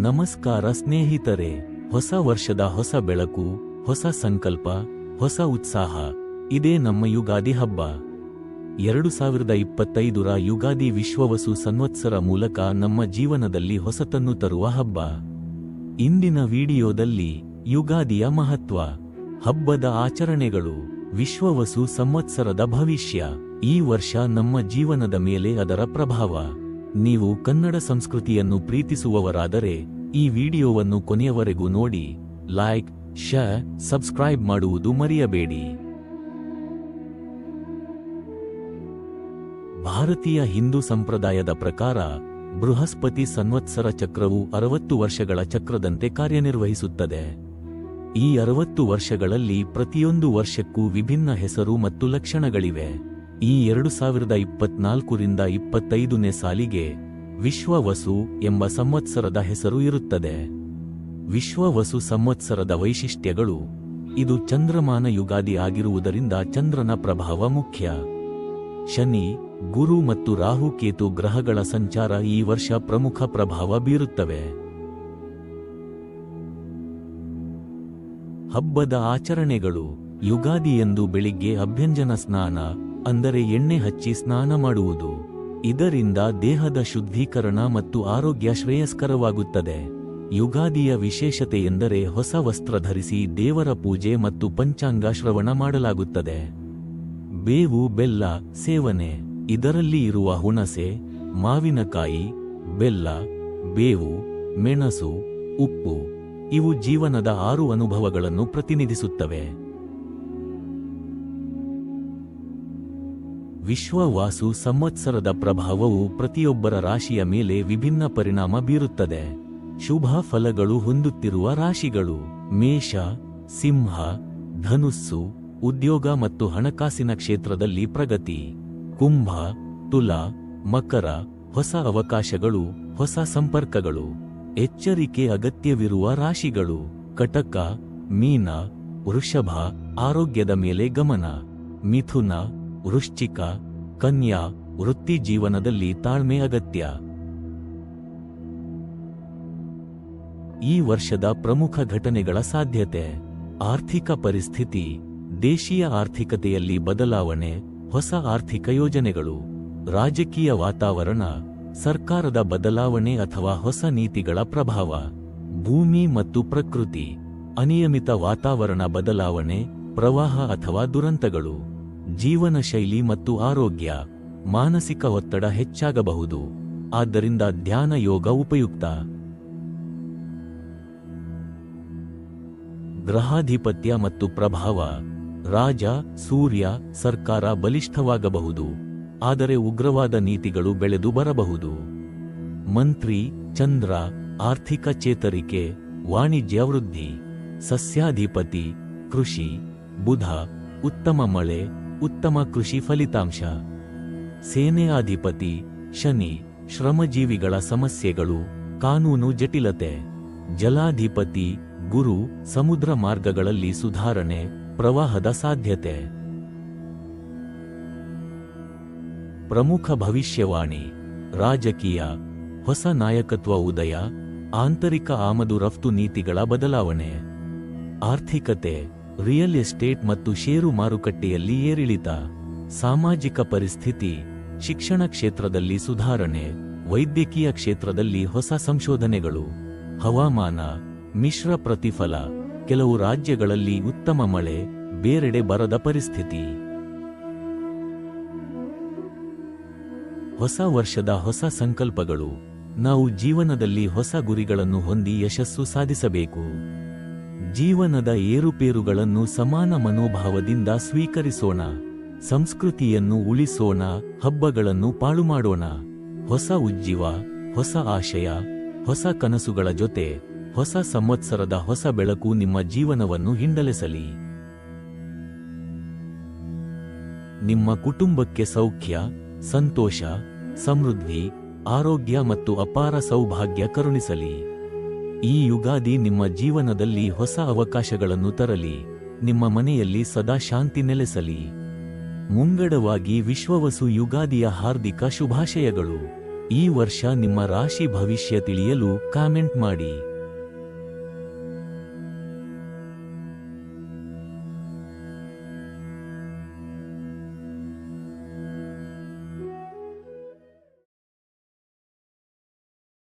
ನಮಸ್ಕಾರ ಸ್ನೇಹಿತರೆ, ಹೊಸ ವರ್ಷದ ಹೊಸ ಬೆಳಕು, ಹೊಸ ಸಂಕಲ್ಪ, ಹೊಸ ಉತ್ಸಾಹ, ಇದೇ ನಮ್ಮ ಯುಗಾದಿ ಹಬ್ಬ. ಎರಡು ಸಾವಿರದ ಇಪ್ಪತ್ತೈದರ ಯುಗಾದಿ ವಿಶ್ವವಸು ಸಂವತ್ಸರ ಮೂಲಕ ನಮ್ಮ ಜೀವನದಲ್ಲಿ ಹೊಸತನ್ನು ತರುವ ಹಬ್ಬ. ಇಂದಿನ ವಿಡಿಯೋದಲ್ಲಿ ಯುಗಾದಿಯ ಮಹತ್ವ, ಹಬ್ಬದ ಆಚರಣೆಗಳು, ವಿಶ್ವವಸು ಸಂವತ್ಸರದ ಭವಿಷ್ಯ, ಈ ವರ್ಷ ನಮ್ಮ ಜೀವನದ ಮೇಲೆ ಅದರ ಪ್ರಭಾವ. ನೀವು ಕನ್ನಡ ಸಂಸ್ಕೃತಿಯನ್ನು ಪ್ರೀತಿಸುವವರಾದರೆ ಈ ವಿಡಿಯೋವನ್ನು ಕೊನೆಯವರೆಗೂ ನೋಡಿ ಲೈಕ್ ಶ ಸಬ್ಸ್ಕ್ರೈಬ್ ಮಾಡುವುದು ಮರೆಯಬೇಡಿ. ಭಾರತೀಯ ಹಿಂದೂ ಸಂಪ್ರದಾಯದ ಪ್ರಕಾರ, ಬೃಹಸ್ಪತಿ ಸಂವತ್ಸರ ಚಕ್ರವು ಅರವತ್ತು ವರ್ಷಗಳ ಚಕ್ರದಂತೆ ಕಾರ್ಯನಿರ್ವಹಿಸುತ್ತದೆ. ಈ ಅರವತ್ತು ವರ್ಷಗಳಲ್ಲಿ ಪ್ರತಿಯೊಂದು ವರ್ಷಕ್ಕೂ ವಿಭಿನ್ನ ಹೆಸರು ಮತ್ತು ಲಕ್ಷಣಗಳಿವೆ. ಈ ಎರಡು ಸಾವಿರದ ಇಪ್ಪತ್ನಾಲ್ಕರಿಂದ ಇಪ್ಪತ್ತೈದನೇ ಸಾಲಿಗೆ ವಿಶ್ವವಸು ಎಂಬ ಸಂವತ್ಸರದ ಹೆಸರು ಇರುತ್ತದೆ. ವಿಶ್ವವಸು ಸಂವತ್ಸರದ ವೈಶಿಷ್ಟ್ಯಗಳು ಇದು ಚಂದ್ರಮಾನ ಯುಗಾದಿ ಆಗಿರುವುದರಿಂದ ಚಂದ್ರನ ಪ್ರಭಾವ ಮುಖ್ಯ. ಶನಿ, ಗುರು ಮತ್ತು ರಾಹುಕೇತು ಗ್ರಹಗಳ ಸಂಚಾರ ಈ ವರ್ಷ ಪ್ರಮುಖ ಪ್ರಭಾವ ಬೀರುತ್ತವೆ. ಹಬ್ಬದ ಆಚರಣೆಗಳು ಯುಗಾದಿಯಂದು ಬೆಳಿಗ್ಗೆ ಅಭ್ಯಂಜನ ಸ್ನಾನ ಅಂದರೆ ಎಣ್ಣೆ ಹಚ್ಚಿ ಸ್ನಾನ ಮಾಡುವುದು. ಇದರಿಂದ ದೇಹದ ಶುದ್ಧೀಕರಣ ಮತ್ತು ಆರೋಗ್ಯ ಶ್ರೇಯಸ್ಕರವಾಗುತ್ತದೆ. ಯುಗಾದಿಯ ವಿಶೇಷತೆ ಎಂದರೆ ಹೊಸ ವಸ್ತ್ರ ಧರಿಸಿ ದೇವರ ಪೂಜೆ ಮತ್ತು ಪಂಚಾಂಗ ಶ್ರವಣ ಮಾಡಲಾಗುತ್ತದೆ. ಬೇವು, ಬೆಲ್ಲ, ಸೇವನೆ, ಇದರಲ್ಲಿ ಇರುವ ಹುಣಸೆ, ಮಾವಿನಕಾಯಿ, ಬೆಲ್ಲ, ಬೇವು, ಮೆಣಸು, ಉಪ್ಪು, ಇವು ಜೀವನದ ಆರು ಅನುಭವಗಳನ್ನು ಪ್ರತಿನಿಧಿಸುತ್ತವೆ. ವಿಶ್ವವಾಸು ಸಂವತ್ಸರದ ಪ್ರಭಾವವು ಪ್ರತಿಯೊಬ್ಬರ ರಾಶಿಯ ಮೇಲೆ ವಿಭಿನ್ನ ಪರಿಣಾಮ ಬೀರುತ್ತದೆ. ಶುಭ ಫಲಗಳು ಹೊಂದುತ್ತಿರುವ ರಾಶಿಗಳು ಮೇಷ, ಸಿಂಹ, ಧನುಸ್ಸು, ಉದ್ಯೋಗ ಮತ್ತು ಹಣಕಾಸಿನ ಕ್ಷೇತ್ರದಲ್ಲಿ ಪ್ರಗತಿ. ಕುಂಭ, ತುಲ, ಮಕರ, ಹೊಸ ಅವಕಾಶಗಳು, ಹೊಸ ಸಂಪರ್ಕಗಳು. ಎಚ್ಚರಿಕೆ ಅಗತ್ಯವಿರುವ ರಾಶಿಗಳು ಕಟಕ, ಮೀನ, ವೃಷಭ, ಆರೋಗ್ಯದ ಮೇಲೆ ಗಮನ. ಮಿಥುನ ವೃಶ್ಚಿಕ, ಕನ್ಯಾ, ವೃತ್ತಿ ಜೀವನದಲ್ಲಿ ತಾಳ್ಮೆ ಅಗತ್ಯ. ಈ ವರ್ಷದ ಪ್ರಮುಖ ಘಟನೆಗಳ ಸಾಧ್ಯತೆ. ಆರ್ಥಿಕ ಪರಿಸ್ಥಿತಿ, ದೇಶೀಯ ಆರ್ಥಿಕತೆಯಲ್ಲಿ ಬದಲಾವಣೆ, ಹೊಸ ಆರ್ಥಿಕ ಯೋಜನೆಗಳು, ರಾಜಕೀಯ ವಾತಾವರಣ, ಸರ್ಕಾರದ ಬದಲಾವಣೆ ಅಥವಾ ಹೊಸ ನೀತಿಗಳ ಪ್ರಭಾವ. ಭೂಮಿ ಮತ್ತು ಪ್ರಕೃತಿ, ಅನಿಯಮಿತ ವಾತಾವರಣ ಬದಲಾವಣೆ, ಪ್ರವಾಹ ಅಥವಾ ದುರಂತಗಳು. ಜೀವನ ಶೈಲಿ ಮತ್ತು ಆರೋಗ್ಯ, ಮಾನಸಿಕ ಒತ್ತಡ ಹೆಚ್ಚಾಗಬಹುದು. ಆದ್ದರಿಂದ ಧ್ಯಾನ ಯೋಗ ಉಪಯುಕ್ತ. ಗ್ರಹಾಧಿಪತ್ಯ ಮತ್ತು ಪ್ರಭಾವ, ರಾಜ, ಸೂರ್ಯ, ಸರ್ಕಾರ ಬಲಿಷ್ಠವಾಗಬಹುದು. ಆದರೆ ಉಗ್ರವಾದ ನೀತಿಗಳು ಬೆಳೆದು ಬರಬಹುದು. ಮಂತ್ರಿ, ಚಂದ್ರ, ಆರ್ಥಿಕ ಚೇತರಿಕೆ, ವಾಣಿಜ್ಯ ವೃದ್ಧಿ, ಸಸ್ಯಾಧಿಪತಿ, ಕೃಷಿ, ಬುಧ, ಉತ್ತಮ ಮಳೆ ಉತ್ತಮ ಕೃಷಿ ಫಲಿತಾಂಶ. ಸೇನೆಯಾಧಿಪತಿ ಶನಿ, ಶ್ರಮಜೀವಿಗಳ ಸಮಸ್ಯೆಗಳು, ಕಾನೂನು ಜಟಿಲತೆ. ಜಲಾಧಿಪತಿ ಗುರು, ಸಮುದ್ರ ಮಾರ್ಗಗಳಲ್ಲಿ ಸುಧಾರಣೆ, ಪ್ರವಾಹದ ಸಾಧ್ಯತೆ. ಪ್ರಮುಖ ಭವಿಷ್ಯವಾಣಿ, ರಾಜಕೀಯ, ಹೊಸ ನಾಯಕತ್ವ ಉದಯ, ಆಂತರಿಕ ಆಮದು ರಫ್ತು ನೀತಿಗಳ ಬದಲಾವಣೆ. ಆರ್ಥಿಕತೆ ರಿಯಲ್ ಎಸ್ಟೇಟ್ ಮತ್ತು ಷೇರು ಮಾರುಕಟ್ಟೆಯಲ್ಲಿ ಏರಿಳಿತ, ಸಾಮಾಜಿಕ ಪರಿಸ್ಥಿತಿ, ಶಿಕ್ಷಣ ಕ್ಷೇತ್ರದಲ್ಲಿ ಸುಧಾರಣೆ, ವೈದ್ಯಕೀಯ ಕ್ಷೇತ್ರದಲ್ಲಿ ಹೊಸ ಸಂಶೋಧನೆಗಳು, ಹವಾಮಾನ, ಮಿಶ್ರ ಪ್ರತಿಫಲ, ಕೆಲವು ರಾಜ್ಯಗಳಲ್ಲಿ ಉತ್ತಮ ಮಳೆ, ಬೇರೆಡೆ ಬರದ ಪರಿಸ್ಥಿತಿ. ಹೊಸ ವರ್ಷದ ಹೊಸ ಸಂಕಲ್ಪಗಳು. ನಾವು ಜೀವನದಲ್ಲಿ ಹೊಸ ಗುರಿಗಳನ್ನು ಹೊಂದಿ ಯಶಸ್ಸು ಸಾಧಿಸಬೇಕು. ಜೀವನದ ಏರುಪೇರುಗಳನ್ನು ಸಮಾನ ಮನೋಭಾವದಿಂದ ಸ್ವೀಕರಿಸೋಣ. ಸಂಸ್ಕೃತಿಯನ್ನು ಉಳಿಸೋಣ, ಹಬ್ಬಗಳನ್ನು ಪಾಳು ಮಾಡೋಣ ಹೊಸ ಉಜ್ಜೀವ, ಹೊಸ ಆಶಯ, ಹೊಸ ಕನಸುಗಳ ಜೊತೆ, ಹೊಸ ಸಂವತ್ಸರದ ಹೊಸ ಬೆಳಕು ನಿಮ್ಮ ಜೀವನವನ್ನು ಹಿಂಡಲೆಸಲಿ. ನಿಮ್ಮ ಕುಟುಂಬಕ್ಕೆ ಸೌಖ್ಯ, ಸಂತೋಷ, ಸಮೃದ್ಧಿ, ಆರೋಗ್ಯ ಮತ್ತು ಅಪಾರ ಸೌಭಾಗ್ಯ ಕರುಣಿಸಲಿ. ಈ ಯುಗಾದಿ ನಿಮ್ಮ ಜೀವನದಲ್ಲಿ ಹೊಸ ಅವಕಾಶಗಳನ್ನು ತರಲಿ. ನಿಮ್ಮ ಮನೆಯಲ್ಲಿ ಸದಾ ಶಾಂತಿ ನೆಲೆಸಲಿ. ಮುಂಗಡವಾಗಿ ವಿಶ್ವವಸು ಯುಗಾದಿಯ ಹಾರ್ದಿಕ ಶುಭಾಶಯಗಳು. ಈ ವರ್ಷ ನಿಮ್ಮ ರಾಶಿ ಭವಿಷ್ಯ ತಿಳಿಯಲು ಕಾಮೆಂಟ್ ಮಾಡಿ.